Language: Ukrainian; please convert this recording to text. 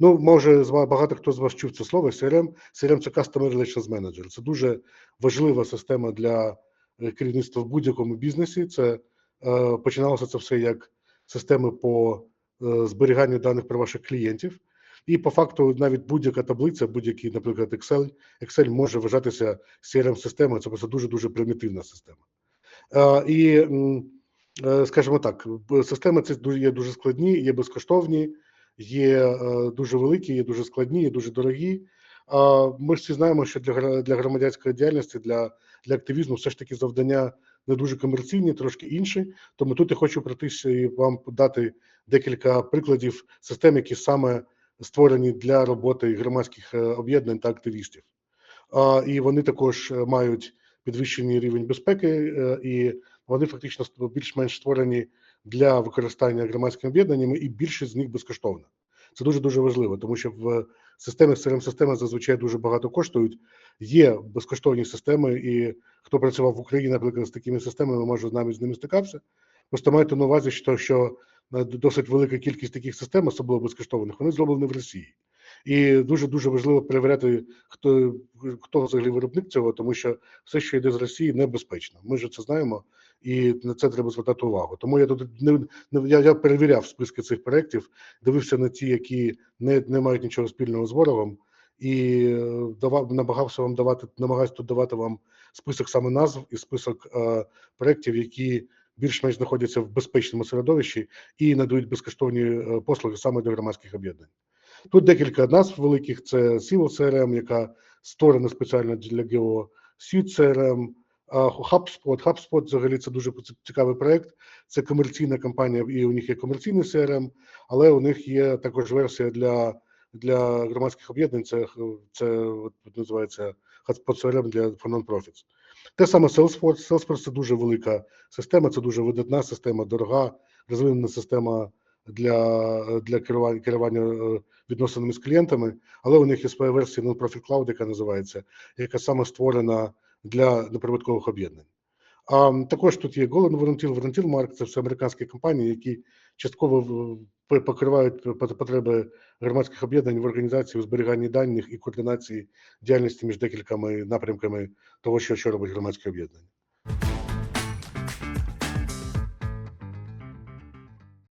Ну, може, з багато хто з вас чув це слово CRM. CRM – це Customer Relations Manager. Це дуже важлива система для е, керівництва в будь-якому бізнесі. Це е, починалося це все як системи по е, зберіганню даних про ваших клієнтів. І по факту навіть будь-яка таблиця, будь-який, наприклад, Excel, Excel може вважатися CRM-системою. Це просто дуже дуже примітивна система. Е, І, е, скажімо так, системи ці дуже- є дуже складні, є безкоштовні, є е, дуже великі, є дуже складні, є дуже дорогі. Ми ж всі знаємо, що для для громадянської діяльності, для, для активізму, все ж таки завдання не дуже комерційні, трошки інші. Тому тут я хочу пройтися і вам дати декілька прикладів систем, які саме створені для роботи громадських е, об'єднань та активістів. І вони також е, мають підвищений рівень безпеки, і вони фактично більш-менш створені для використання громадськими об'єднаннями, і більшість з них безкоштовна. Це дуже дуже важливо, тому що в системі crm системи зазвичай дуже багато коштують. Є безкоштовні системи, і хто працював в Україні, наприклад, з такими системами, може з нами з ними стикався. Просто майте на увазі, що, що досить велика кількість таких систем, особливо безкоштовних, вони зроблені в Росії. І дуже дуже важливо перевіряти, хто хто взагалі виробник цього, тому що все, що йде з Росії, небезпечно. Ми ж це знаємо, і на це треба звертати увагу. Тому я тут не, не я, я перевіряв списки цих проєктів, дивився на ті, які не, не мають нічого спільного з ворогом, і е, давав намагався вам давати, намагаюся тут давати вам список саме назв і список е, проєктів, які більш-менш знаходяться в безпечному середовищі і надають безкоштовні е, послуги саме для громадських об'єднань. Тут декілька назв великих: це Civil CRM, яка створена спеціально для ГЕО, Suite CRM, HubSpot. HubSpot взагалі це дуже цікавий проект. Це комерційна компанія, і у них є комерційний CRM, але у них є також версія для, для громадських об'єднань. Це, це от, називається HubSpot CRM для for non-profits. Те саме Salesforce. Salesforce це дуже велика система, це дуже видатна система, дорога, розвинена система для, для керування, керування відносинами з клієнтами, але у них є своя версія Non-Profit Cloud, яка називається, яка саме створена для неприбуткових об'єднань. А також тут є Golden Volunteer, Volunteer Mark, це все американські компанії, які частково покривають потреби громадських об'єднань в організації, у зберіганні даних і координації діяльності між декількома напрямками того, що, що робить громадське об'єднання.